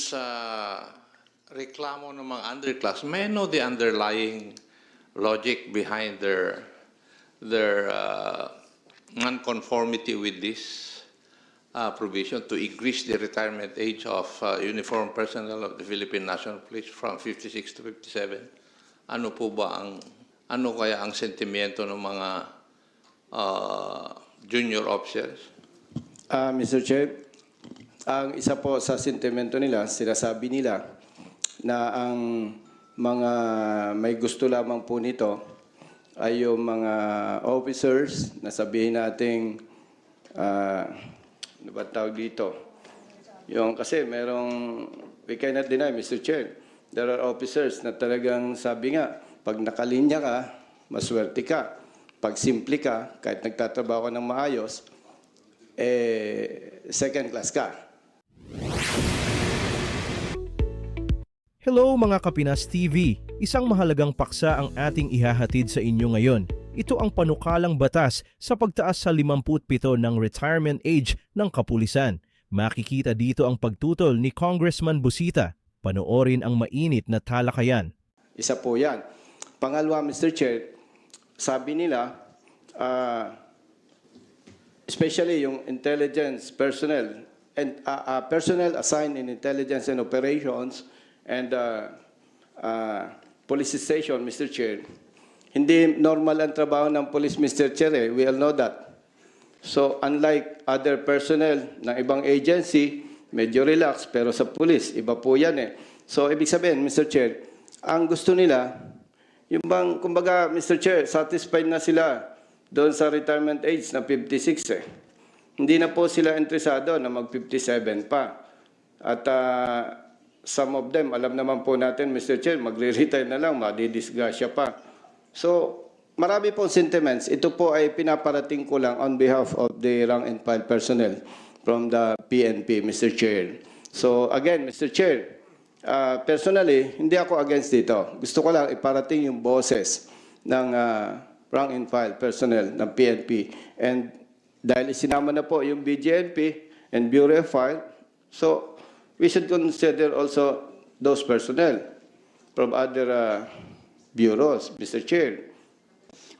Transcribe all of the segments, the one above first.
sa reklamo ng mga underclass, may know the underlying logic behind their their uh, nonconformity with this uh, provision to increase the retirement age of uh, uniformed personnel of the Philippine National Police from 56 to 57? Ano po ba ang ano kaya ang sentimiento ng mga uh, junior officers? Ah, Mr. Chair, ang isa po sa sentimento nila, sinasabi nila na ang mga may gusto lamang po nito ay yung mga officers na sabihin nating ah, ano ba tawag dito? Yung kasi merong we cannot deny Mr. Chair. There are officers na talagang sabi nga pag nakalinya ka, maswerte ka. Pag simple ka, kahit nagtatrabaho ka ng maayos, eh, second class ka. Hello mga Kapinas TV! Isang mahalagang paksa ang ating ihahatid sa inyo ngayon. Ito ang panukalang batas sa pagtaas sa 57 ng retirement age ng kapulisan. Makikita dito ang pagtutol ni Congressman Busita. Panoorin ang mainit na talakayan. Isa po yan. Pangalawa, Mr. Chair, sabi nila, ah, especially yung intelligence personnel, and ah, ah, personnel assigned in intelligence and operations and uh, uh, police station, Mr. Chair, hindi normal ang trabaho ng police, Mr. Chair. Eh. We all know that. So unlike other personnel ng ibang agency, medyo relax, pero sa police, iba po yan eh. So ibig sabihin, Mr. Chair, ang gusto nila, yung bang, kumbaga, Mr. Chair, satisfied na sila doon sa retirement age na 56 eh. Hindi na po sila interesado na mag-57 pa. At ah, some of them, alam naman po natin, Mr. Chair, magre-retire na lang, madidisgrasya pa. So, marami pong sentiments. Ito po ay pinaparating ko lang on behalf of the rank and file personnel from the PNP, Mr. Chair. So, again, Mr. Chair, uh, personally, hindi ako against dito. Gusto ko lang iparating yung boses ng uh, rank and file personnel ng PNP. And dahil isinama na po yung BGNP and Bureau of Fire, so we should consider also those personnel from other uh, bureaus, Mr. Chair.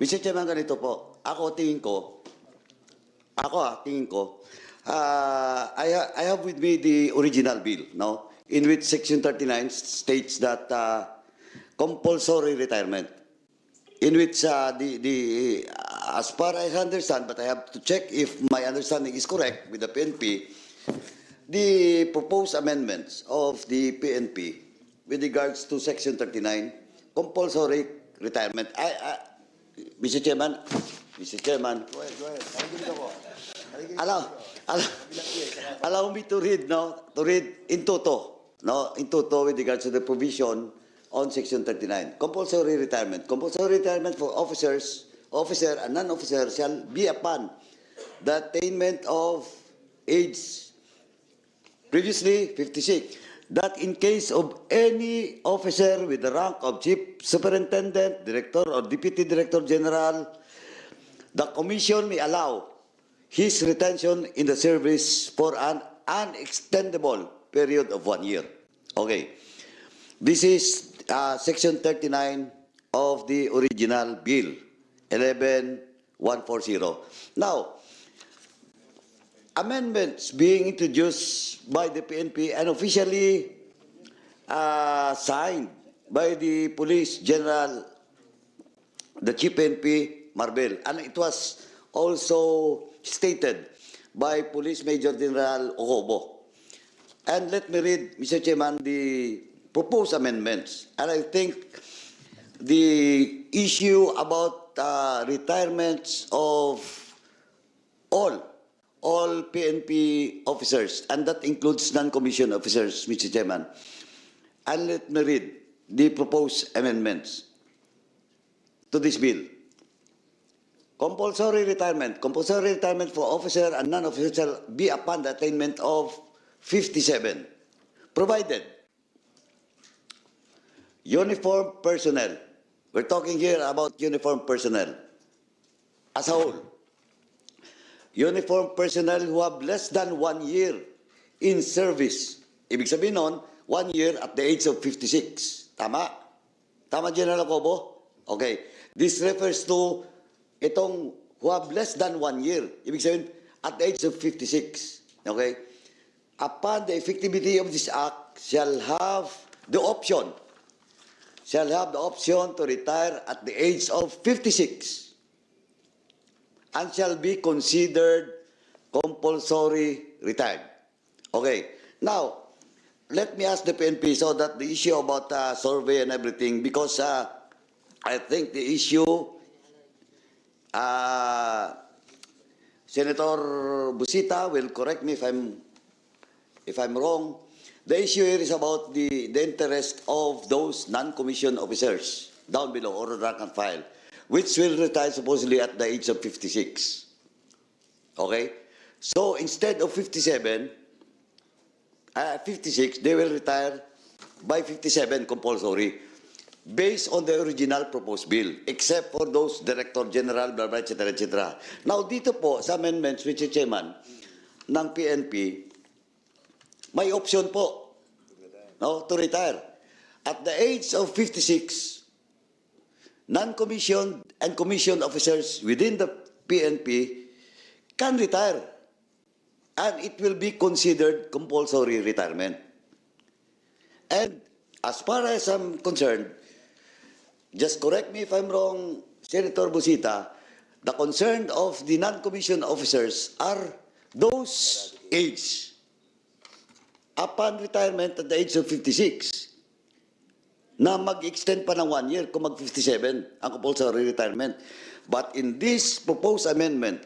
Mr. Chairman, ganito po. Ako, tingin ko, ako ah, tingin ko, ah, I, ha- I have with me the original bill, no? In which Section 39 states that ah, compulsory retirement, in which ah, the, the, as far as I understand, but I have to check if my understanding is correct with the PNP, the proposed amendments of the PNP with regards to Section 39, compulsory retirement. I, I, Mr. Chairman, Mr. Chairman. Go ahead, go ahead. Allow, allow, allow me to read, no, to read in toto, no, in toto with regards to the provision on Section 39. Compulsory retirement. Compulsory retirement for officers, officer and non-officer shall be upon the attainment of age previously 56, that in case of any officer with the rank of chief superintendent, director, or deputy director general, the commission may allow his retention in the service for an unextendable period of one year. Okay. This is uh, section 39 of the original bill, 11140. Now, amendments being introduced by the PNP and officially uh, signed by the Police General, the Chief PNP, Marbel. And it was also stated by Police Major General Ocobo. And let me read, Mr. Chairman, the proposed amendments. And I think the issue about uh, retirements of all all PNP officers, and that includes non-commissioned officers, Mr. Chairman. And let me read the proposed amendments to this bill. Compulsory retirement. Compulsory retirement for officer and non-officer shall be upon the attainment of 57, provided uniform personnel. We're talking here about uniform personnel as a whole uniformed personnel who have less than one year in service Ibig sabihin nun, one year at the age of 56. Tama? Tama, General Cobo? Okay. This refers to itong who have less than one year. Ibig sabihin, at the age of 56. Okay? Upon the effectivity of this act, shall have the option, shall have the option to retire at the age of 56 and shall be considered compulsory retired. Okay. Now, let me ask the PNP so that the issue about uh, survey and everything, because uh, I think the issue, uh, Senator Busita will correct me if I'm if I'm wrong. The issue here is about the, the interest of those non-commissioned officers down below or rank and file, which will retire supposedly at the age of 56. Okay? So instead of 57, uh, 56, they will retire by 57 compulsory based on the original proposed bill, except for those Director General, blah, blah, etc., etc. Now, dito po sa amendments, Mr. Chairman, ng PNP, may option po no, to retire. At the age of 56, non-commissioned and commissioned officers within the PNP can retire. And it will be considered compulsory retirement. And as far as I'm concerned, just correct me if I'm wrong, Senator Busita, the concern of the non-commissioned officers are those aged upon retirement at the age of 56 na mag-extend pa ng one year kung mag-57 ang compulsory retirement. But in this proposed amendment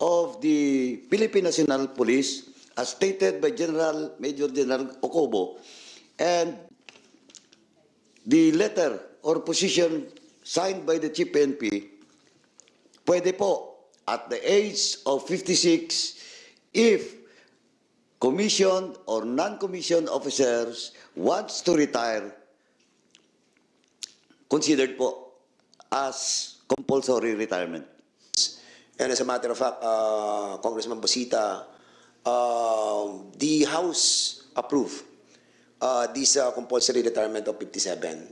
of the Philippine National Police, as stated by General Major General Ocobo, and the letter or position signed by the Chief PNP, pwede po at the age of 56 if commissioned or non-commissioned officers wants to retire, considered po as compulsory retirement. And as a matter of fact, uh, Congressman Bosita, uh, the House approved uh, this uh, compulsory retirement of 57.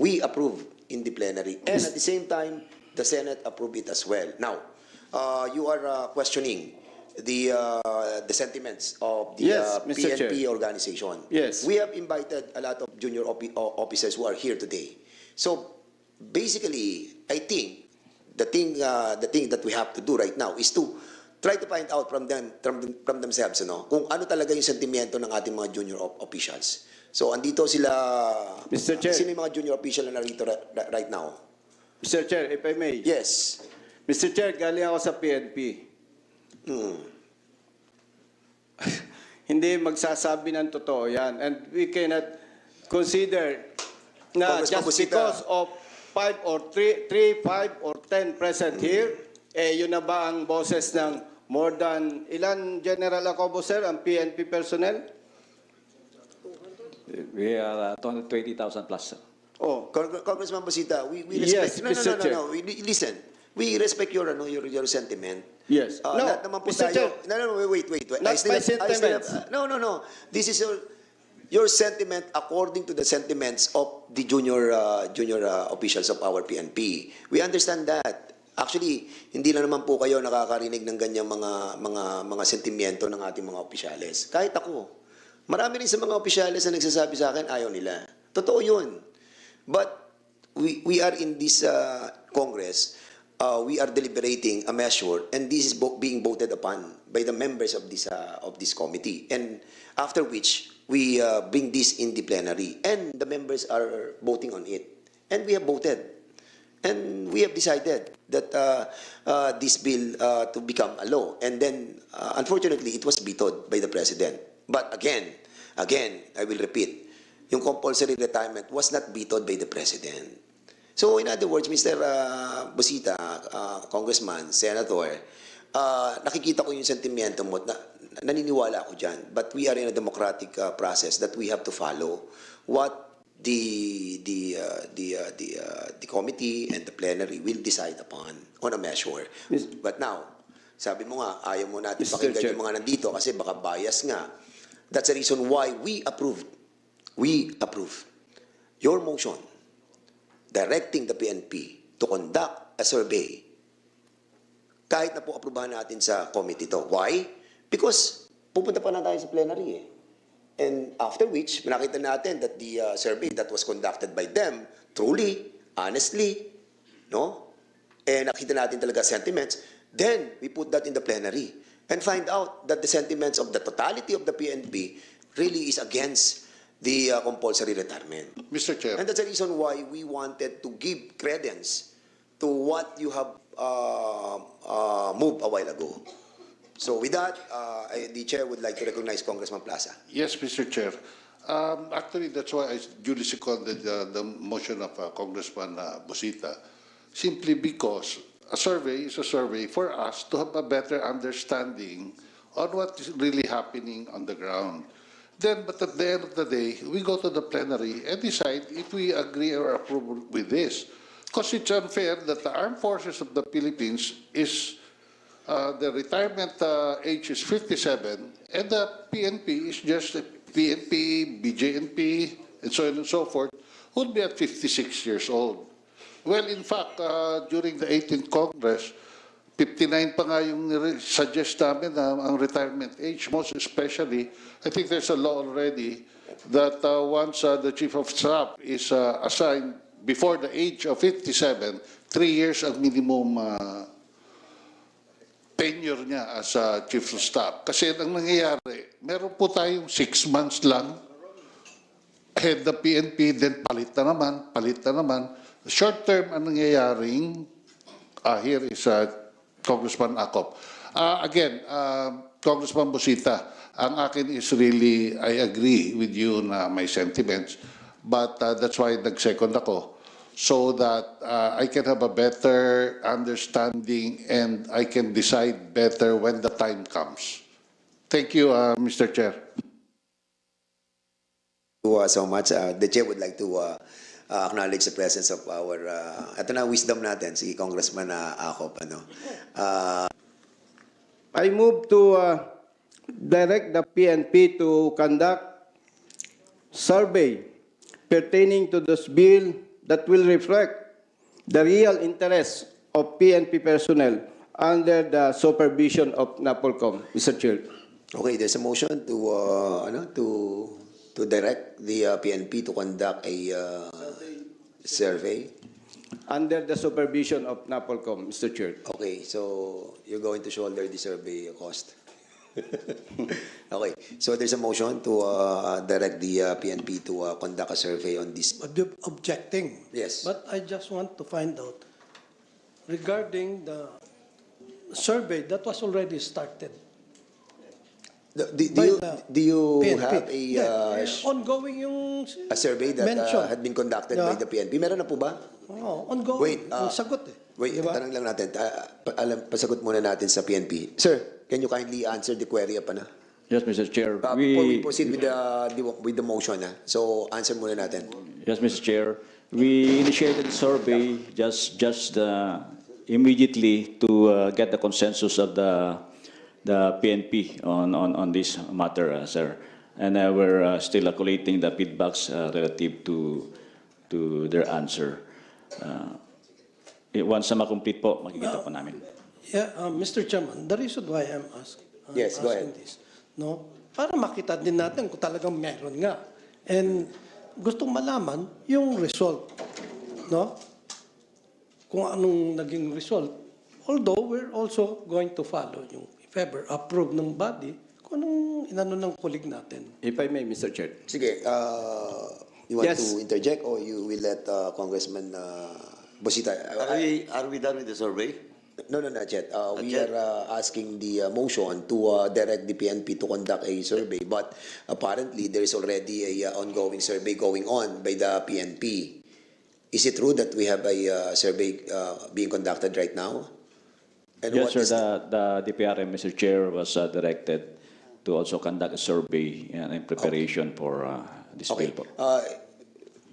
We approve in the plenary. And at the same time, the Senate approved it as well. Now, uh, you are uh, questioning the uh, the sentiments of the Yes, uh, Mr. PNP Chair. organization. Yes. We have invited a lot of junior opi- officers who are here today. So basically, I think the thing uh, the thing that we have to do right now is to try to find out from them from, from themselves ano kung ano talaga yung sentimiento ng ating mga junior op- officials. So andito sila Mr. Chair. Sino yung mga junior official na narito ra- ra- right now? Mr. Chair, if I may. Yes. Mr. Chair, galing ako sa PNP. Hmm. Hindi magsasabi ng totoo yan. And we cannot consider na Congressman just because of five or three, three, five or ten present here, eh yun na ba ang boses ng more than, ilan General Acobo, sir, ang PNP personnel? We are uh, 220,000 plus. sir. Oh, Cong- Congressman Basita, we, we Yes, respect no, no, Mr. no, no, Chair. no, We, listen. We respect your ano your, your sentiment. Yes. Uh, No, lahat naman po Mr. tayo. Chair. No, no, wait, wait, wait. Not I still my have- I still have- sentiments. uh, no, no, no. This is your your sentiment according to the sentiments of the junior uh, junior uh, officials of our PNP. We understand that. Actually, hindi lang naman po kayo nakakarinig ng ganyang mga mga mga sentimiento ng ating mga opisyales. Kahit ako. Marami rin sa mga opisyales na nagsasabi sa akin ayaw nila. Totoo 'yun. But we we are in this uh, Congress, uh, we are deliberating a measure, and this is being voted upon by the members of this uh, of this committee. And after which we uh, bring this in the plenary, and the members are voting on it, and we have voted. And we have decided that uh, uh, this bill uh, to become a law. And then, uh, unfortunately, it was vetoed by the President. But again, again, I will repeat, yung compulsory retirement was not vetoed by the President. So in other words, Mr. Uh, Busita, uh, Congressman, Senator, uh, nakikita ko yung sentimiento mo, na, naniniwala ako dyan. But we are in a democratic uh, process that we have to follow what the the uh, the uh, the uh, the committee and the plenary will decide upon on a measure. Mis- But now, sabi mo nga ayaw mo natin Mr. pakinggan Chair. yung mga nandito kasi baka bias nga. That's the reason why we approved, we approved your motion directing the PNP to conduct a survey kahit na po aprubahan natin sa committee to. Why? Because pupunta pa na tayo sa plenary eh. And after which, nakita natin that the uh, survey that was conducted by them, truly, honestly, no? And nakita natin talaga sentiments, then we put that in the plenary and find out that the sentiments of the totality of the PNP really is against the uh, compulsory retirement. Mr. Chair. And that's the reason why we wanted to give credence to what you have uh, uh, moved a while ago. So with that, uh, I- the chair would like to recognize Congressman Plaza. Yes, Mr. Chair. Um, Actually, that's why I duly seconded uh, the motion of uh, Congressman uh, Busita, simply because a survey is a survey for us to have a better understanding on what is really happening on the ground. Then, but at the end of the day, we go to the plenary and decide if we agree or approve with this. Because it's unfair that the armed forces of the Philippines is uh, the retirement uh, age is 57, and the PNP is just PNP, BJNP, and so on and so forth, would be at 56 years old. Well, in fact, uh, during the 18th Congress, 59 pa nga yung suggest namin na ang retirement age, most especially, I think there's a law already that uh, once uh, the chief of staff is uh, assigned before the age of 57, three years ang minimum uh, tenure niya as a chief of staff. Kasi ang nangyayari, meron po tayong six months lang, head the PNP, then palit na naman, palit na naman. Short term, ang nangyayaring, uh, here is uh, Congressman Akop. Uh, again, uh, Congressman Busita, ang akin is really, I agree with you na may sentiments, but uh, that's why nag-second ako so that uh, I can have a better understanding and I can decide better when the time comes. Thank you, uh, Mr. Chair. you uh, so much. Uh, the chair would like to uh, uh, acknowledge the presence of our, uh, ito na wisdom natin, si Congressman uh, Acop. Ano. Uh, I move to uh, direct the PNP to conduct survey pertaining to this bill that will reflect the real interests of PNP personnel under the supervision of NAPOLCOM. Mr. Chair. okay, there's a motion to, uh, ano, to, to direct the uh, PNP to conduct a uh, survey. Under the supervision of NAPOLCOM, Mr. Chair. Okay, so you're going to shoulder the survey cost. okay, so there's a motion to uh, direct the uh, PNP to uh, conduct a survey on this. ob- objecting. Yes. But I just want to find out regarding the survey that was already started. Do, do, do by you, the do you PNP. have a, Yeah, uh, sh- ongoing yung a survey that uh, mention. had been conducted Yeah. by the PNP? Meron na po ba? Oo, ongoing. Wait, uh, yung sagot eh. Wait, Di ba? tanong lang natin. Pa- alam, pasagot muna natin sa PNP. Sir, can you kindly answer the query pa na? Yes, Mr. Chair. Uh, before we We, proceed with the, the with the motion, ah. so answer muna natin. yes, Mr. Chair. We initiated the survey just, just uh, immediately to uh, get the consensus of the, the PNP on, on, on this matter, uh, sir. And uh, we're uh, still collating the feedbacks uh, relative to, to their answer. Uh, Once na makomplete po, makikita po namin. Yeah, uh, Mr. Chairman, the reason why I'm ask, I'm Yes, go asking ahead. this, no, para makita din natin kung talagang meron nga. And gustong malaman yung result, no? Kung anong naging result. Although we're also going to follow yung if ever approve ng body kung anong inano ng kulig natin. If I may, Mr. Chair. Sige, uh, you want Yes. to interject or you will let uh, Congressman uh, Bosita? Are we, are we done with the survey? No, no, not yet. Uh, we yet? are uh, asking the uh, motion to uh, direct the PNP to conduct a survey, but apparently there is already a uh, ongoing survey going on by the PNP. Is it true that we have a uh, survey uh, being conducted right now? And Yes, what sir, is the, the DPRM, Mr. Chair, was uh, directed to also conduct a survey uh, in preparation for uh, this Okay. po. Uh,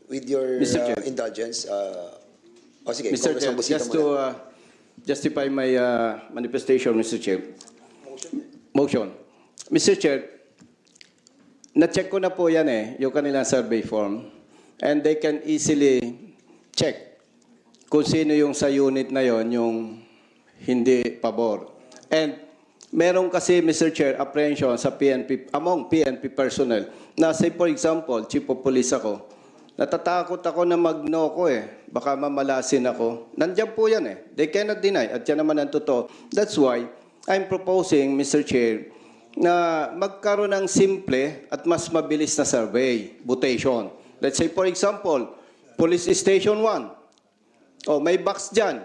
with your Mr. uh, Chair. indulgence, uh, oh, sige, Mr. Chair, Congressman Busita just muna. to uh, justify my uh, manifestation, Mr. Chair. Motion. Mr. Chair, na-check ko na po yan eh, yung kanilang survey form. And they can easily check kung sino yung sa unit na yon yung hindi pabor. And meron kasi, Mr. Chair, apprehension sa PNP, among PNP personnel, na say for example, chief of police ako, natatakot ako na mag-no ko eh. Baka mamalasin ako. Nandiyan po yan eh. They cannot deny. At yan naman ang totoo. That's why I'm proposing, Mr. Chair, na magkaroon ng simple at mas mabilis na survey, mutation. Let's say, for example, Police Station 1. Oh, may box dyan.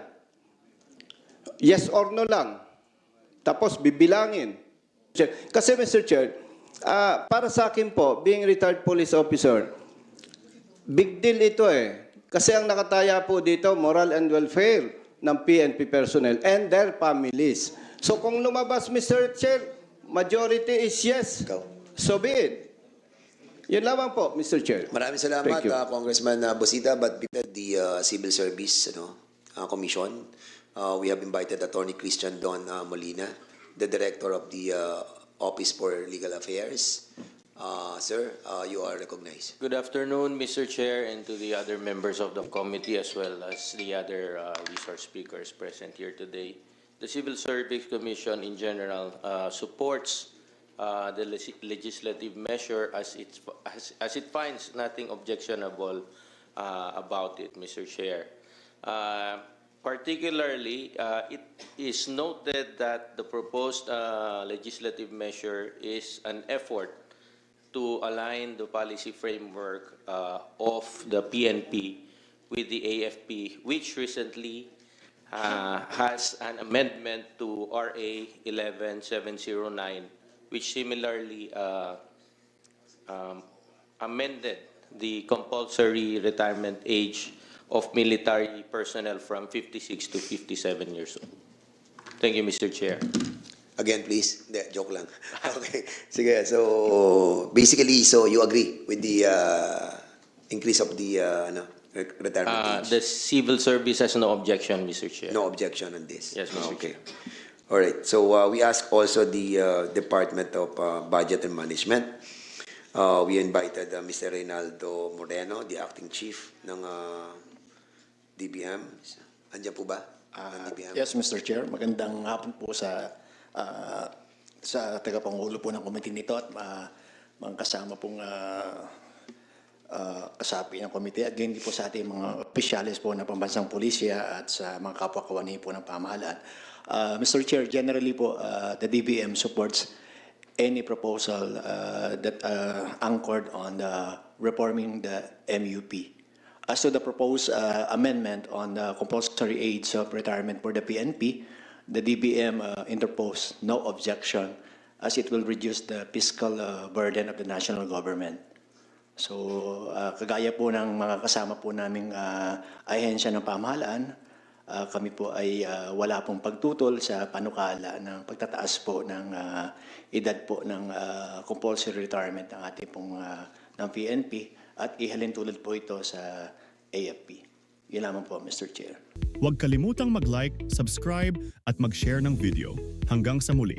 Yes or no lang. Tapos bibilangin. Kasi Mr. Chair, ah, para sa akin po, being retired police officer, big deal ito eh. Kasi ang nakataya po dito, moral and welfare ng PNP personnel and their families. So kung lumabas, Mr. Chair, majority is yes. Ikaw. So be it. Yun lamang po, Mr. Chair. Maraming salamat, Thank you. uh, Congressman uh, Bosita, but because the uh, Civil Service ano, uh, Commission, uh, we have invited Attorney Christian Don uh, Molina, the Director of the uh, Office for Legal Affairs. Uh, sir, uh, you are recognized. Good afternoon, Mr. Chair, and to the other members of the committee as well as the other uh, resource speakers present here today. The Civil Service Commission in general uh, supports uh, the leg- legislative measure as it, as, as it finds nothing objectionable uh, about it, Mr. Chair. Uh, Particularly, uh, it is noted that the proposed uh, legislative measure is an effort to align the policy framework uh, of the PNP with the AFP, which recently uh, has an amendment to RA 11709, which similarly uh, um, amended the compulsory retirement age of military personnel from 56 to 57 years old. Thank you, Mr. Chair. Again, please. Hindi, joke lang. okay. Sige, so basically, so you agree with the uh, increase of the uh, ano, re- retirement Uh, age? The civil service has no objection, Mr. Chair. No objection on this? Yes, Mr. Okay. All right. So uh, we ask also the uh, Department of uh, Budget and Management. Uh, we invited uh, Mr. Reynaldo Moreno, the acting chief ng uh, DBM. Andiyan po ba? ng Ah, DBM? yes, Mr. Chair. Magandang hapon po sa ah, sa tagapangulo po ng committee nito at uh, mga kasama pong ah, ah, kasapi ng committee at din po sa ating mga opisyalis po ng pambansang pulisya at sa mga kapwa-kawani po ng pamahalaan. Ah, Mr. Chair, generally po, ah, the DBM supports any proposal uh, that uh, anchored on the reforming the MUP. As to the proposed uh, amendment on the compulsory age of retirement for the PNP, the DBM uh, interposed no objection as it will reduce the fiscal uh, burden of the national government. So, uh, kagaya po ng mga kasama po naming uh, ahensya ng pamahalaan, uh, kami po ay uh, wala pong pagtutol sa panukala ng pagtataas po ng uh, edad po ng uh, compulsory retirement ng ating pong uh, ng PNP at ihalin tulad po ito sa AFP. Yun lamang po, Mr. Chair. Huwag kalimutang mag-like, subscribe at mag-share ng video. Hanggang sa muli.